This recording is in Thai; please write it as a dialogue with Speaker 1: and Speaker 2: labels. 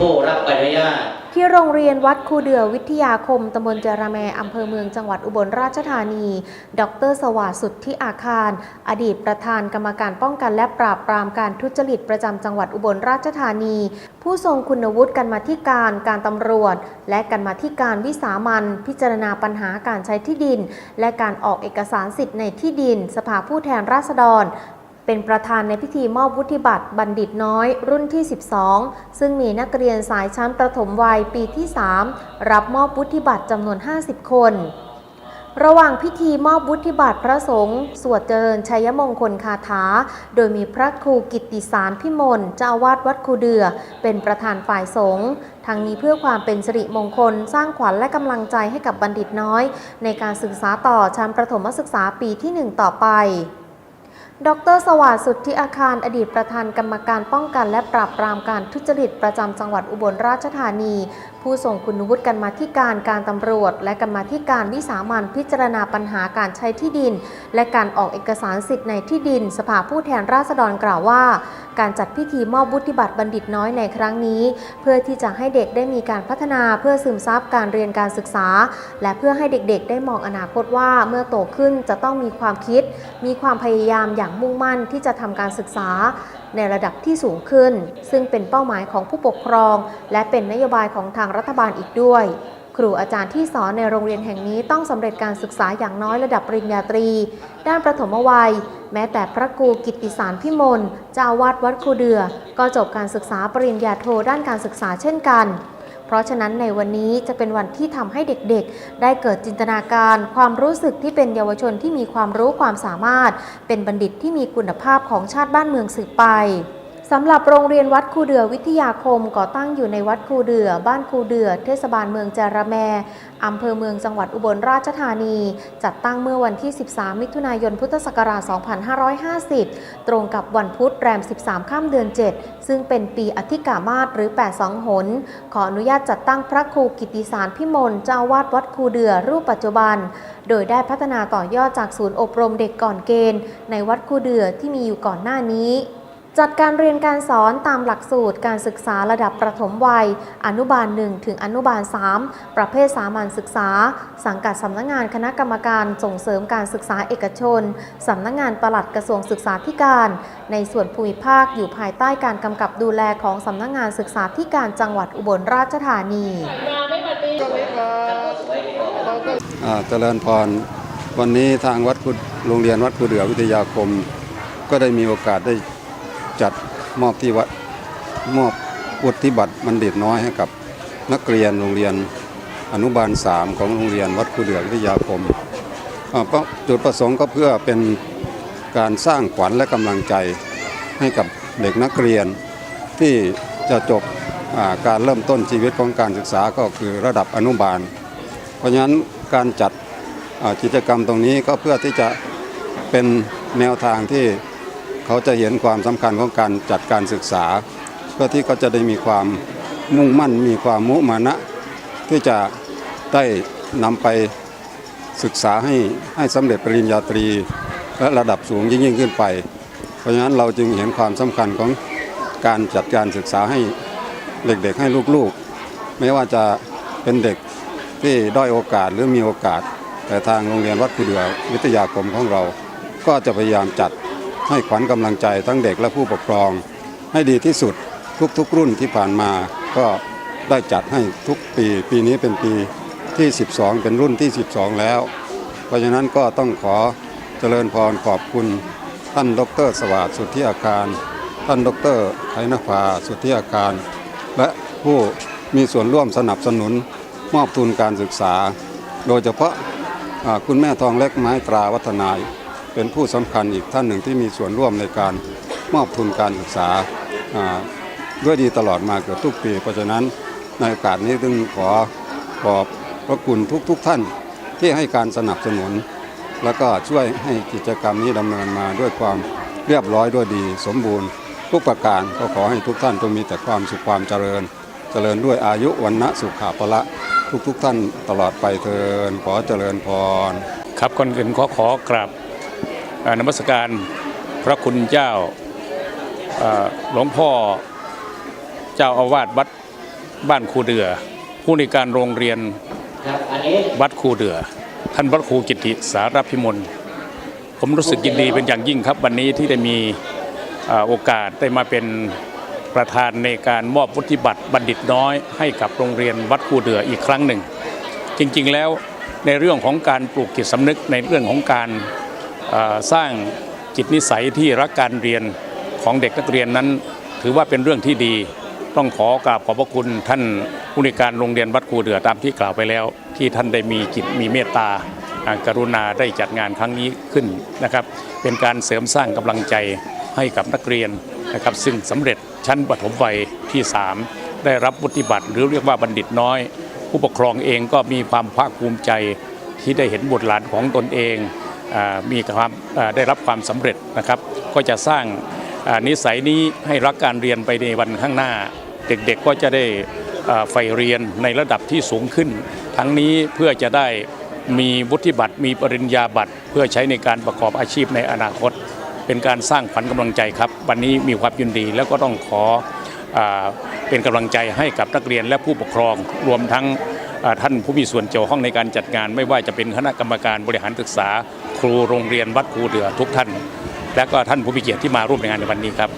Speaker 1: ผู้รับอนุญาต
Speaker 2: ที่โรงเรียนวัดคูเดือวิทยาคมตำบลจรแมอำเภอเมืองจังหวัดอุบลราชธานี ดร สวัสดิ์สุทธิอาคาร อดีตประธานกรรมการป้องกันและปราบปรามการทุจริตประจำจังหวัดอุบลราชธานี ผู้ทรงคุณวุฒิกันมาธิการการตำรวจ และกันมาธิการวิสามันพิจารณาปัญหาการใช้ที่ดิน และการออกเอกสารสิทธิ์ในที่ดิน สภาผู้แทนราษฎร เป็นประธานในพิธีมอบวุฒิบัตรบัณฑิตน้อย รุ่นที่ 12 ซึ่งมีนักเรียนสายชั้นประถมวัยปีที่ 3 รับมอบวุฒิบัตรจำนวน 50 คน ระหว่างพิธีมอบวุฒิบัตรพระสงฆ์สวดเจริญชัยมงคลคาถา โดยมีพระครูกิตติสารพิมลเจ้าวาสวัดคูเดือ เป็นประธานฝ่ายสงฆ์ทางนี้เพื่อความเป็นสิริมงคล สร้างขวัญและกำลังใจให้กับบัณฑิตน้อย ในการศึกษาต่อชั้นประถมศึกษาปีที่ 1 ต่อไป ดร สวัสดิ์สุทธิอาคารอดีตประธานกรรมการป้องกันและปราบปรามการทุจริตประจำจังหวัดอุบลราชธานีผู้ส่งคุณวุฒิกันมาธิการการตำรวจ และกรรมาธิการวิสามันพิจารณาปัญหาการใช้ที่ดิน และการออกเอกสารสิทธิ์ในที่ดิน สภาผู้แทนราษฎรกล่าวว่า การจัดพิธีมอบวุฒิบัตรบัณฑิตน้อยในครั้งนี้ เพื่อที่จะให้เด็กได้มีการพัฒนาเพื่อซึมซับการเรียนการศึกษา และเพื่อให้เด็กๆ ได้มองอนาคตว่าเมื่อโตขึ้นจะต้องมีความคิด มีความพยายามอย่างมุ่งมั่นที่จะทำการศึกษาในระดับที่สูงขึ้น ซึ่งเป็นเป้าหมายของผู้ปกครอง และเป็นนโยบายของทางรัฐบาลอีกด้วย ครูอาจารย์ที่สอนในโรงเรียนแห่งนี้ต้องสำเร็จการศึกษาอย่างน้อยระดับปริญญาตรี ด้านประถมวัย แม้แต่พระครูกิติสารพิมลเจ้าวาดวัดครูเดือ ก็จบการศึกษาปริญญาโทด้านการศึกษาเช่นกันเพราะฉะนั้นในวันนี้จะเป็นวันที่ทำให้เด็กๆ ได้เกิดจินตนาการความรู้สึกที่เป็นเยาวชนที่มีความรู้ความสามารถ เป็นบัณฑิตที่มีคุณภาพของชาติบ้านเมืองสืบไป สำหรับโรงเรียนวัดคูเดือวิทยาคมก่อตั้งอยู่ในวัดคูเดือ บ้านคูเดือ เทศบาลเมืองจาระแมอำเภอเมืองจังหวัดอุบลราชธานี จัดตั้งเมื่อวันที่ 13 มิถุนายนพุทธศักราช 2550 ตรงกับวันพุธแรม 13 ข้ามเดือน 7 ซึ่งเป็นปีอธิกามาศหรือ 82 หน ขออนุญาตจัดตั้งพระครูกิติสารพิมลเจ้าวาดวัดคูเดือรูปปัจจุบัน โดยได้พัฒนาต่อยอดจากศูนย์อบรมเด็กก่อนเกณฑ์ ในวัดคูเดือที่มีอยู่ก่อนหน้านี้ จัดการเรียนการสอนตามหลักสูตรการศึกษาระดับประถมวัย อนุบาล 1 ถึงอนุบาล 3 ประเภทสามัญศึกษา สังกัดสำนักงานคณะกรรมการส่งเสริมการศึกษาเอกชน สำนักงานปลัดกระทรวงศึกษาธิการ ในส่วนภูมิภาคอยู่ภายใต้การกำกับดูแลของสำนักงานศึกษาธิการจังหวัดอุบลราชธานี
Speaker 3: เจริญพรวันนี้ทางวัดกุดโรงเรียนวัดกุเดือวิทยาคม ก็ได้มีโอกาสได้ จัดมอบที่วัดมอบวุฒิบัตรบัณฑิตน้อยให้กับนักเรียนโรงเรียนอนุบาล3ของโรงเรียนวัดกุเดือวิทยาคมจุดประสงค์ก็เพื่อเป็นการสร้างขวัญและกำลังใจให้กับเด็กนักเรียนที่จะจบการเริ่มต้นชีวิตของการศึกษาก็คือระดับอนุบาล เพราะฉะนั้นการจัดกิจกรรมตรงนี้ก็เพื่อที่จะเป็นแนวทางที่ เขาจะเห็นความสำคัญของการจัดการศึกษา เพื่อที่เขาจะได้มีความมุ่งมั่นมีความมุมานะ ที่จะได้นำไปศึกษาให้ให้สำเร็จปริญญาตรี และระดับสูงยิ่งยิ่งขึ้นไป เพราะฉะนั้นเราจึงเห็นความสำคัญของการจัดการศึกษาให้เด็กๆให้ลูกๆ ไม่ว่าจะเป็นเด็กที่ด้อยโอกาสหรือมีโอกาส แต่ทางโรงเรียนวัดคูเดือวิทยาคมของเรา ก็จะพยายามจัด ให้ขวัญกำลังใจทั้งเด็กและผู้ปกครอง ให้ดีที่สุดทุกๆรุ่นที่ผ่านมา ก็ได้จัดให้ทุกปีปีนี้เป็นปีที่ 12 เป็นรุ่นที่ 12 แล้ว เพราะฉะนั้นก็ต้องขอเจริญพรขอบคุณท่านดร สวัสดิ์สุทธิอาคาร ท่านดรไทนภาสุทธิอาคาร และผู้มีส่วนร่วมสนับสนุนมอบทุนการศึกษา โดยเฉพาะคุณแม่ทองเล็กไม้ตราวัฒนาย เป็นผู้สำคัญอีกท่านหนึ่งที่มีส่วนร่วมในการมอบทุนการศึกษาด้วยดีตลอดมาเกือบทุกปี เพราะฉะนั้นในโอกาสนี้จึงขอขอบพระคุณทุกๆทท่านที่ให้การสนับสนุน แล้วก็ช่วยให้กิจกรรมนี้ดำเนินมาด้วยความเรียบร้อยด้วยดีสมบูรณ์ ทุกประการก็ขอให้ทุกท่านจงมีแต่ความสุขความเจริญ เจริญด้วยอายุวันนะสุขาภละทุกทุกๆท่านตลอดไปเทินขอเจริญพร
Speaker 4: ครับก่อนอื่นขอขอกราบ นมัสการพระคุณเจ้าหลวงพ่อเจ้าอาวาสวัดบ้านคูเดือ ผู้ในการโรงเรียนวัดคูเดือ ท่านพระครูกิติสารพิมลผมรู้สึกยินดีเป็นอย่างยิ่งครับ วันนี้ที่ได้มีโอกาสได้มาเป็นประธานในการมอบวุฒิบัตรบัณฑิตน้อยให้กับโรงเรียนวัดคูเดืออีกครั้งหนึ่ง จริงๆแล้วในเรื่องของการปลูกจิตสำนึกในเรื่องของการ สร้างจิตนิสัยที่รักการเรียนของเด็กนักเรียนนั้น ถือว่าเป็นเรื่องที่ดี ต้องขอกราบขอบพระคุณท่านผู้ในการโรงเรียนวัดครูเดือตามที่กล่าวไปแล้ว ที่ท่านได้มีจิตมีเมตตาอ่ากรุณาได้จัดงานครั้งนี้ขึ้นนะครับ เป็นการเสริมสร้างกำลังใจให้กับนักเรียนนะครับ ซึ่งสำเร็จชั้นปฐมวัยที่ 3 ได้รับวุฒิบัตรหรือเรียกว่าบัณฑิตน้อย ผู้ปกครองเองก็มีความภาคภูมิใจที่ได้เห็นบุตรหลานของตนเอง มีความได้รับความสำเร็จนะครับ ก็จะสร้างนิสัยนี้ให้รักการเรียนไปในวันข้างหน้า เด็กๆก็จะได้ใฝ่เรียนในระดับที่สูงขึ้น ทั้งนี้เพื่อจะได้มีวุฒิบัตรมีปริญญาบัตร เพื่อใช้ในการประกอบอาชีพในอนาคต เป็นการสร้างขวัญกำลังใจครับ วันนี้มีความยินดีแล้วก็ต้องขออเป็นกำลังใจให้กับนักเรียนและผู้ปกครองรวมทั้ง ท่านผู้มีส่วนเกี่ยวข้องในการจัดงาน ไม่ว่าจะเป็นคณะกรรมการบริหารศึกษา ครูโรงเรียนวัดครูเดือทุกท่าน และก็ท่านผู้มีเกียรติที่มาร่วมในงานในวันนี้ครับ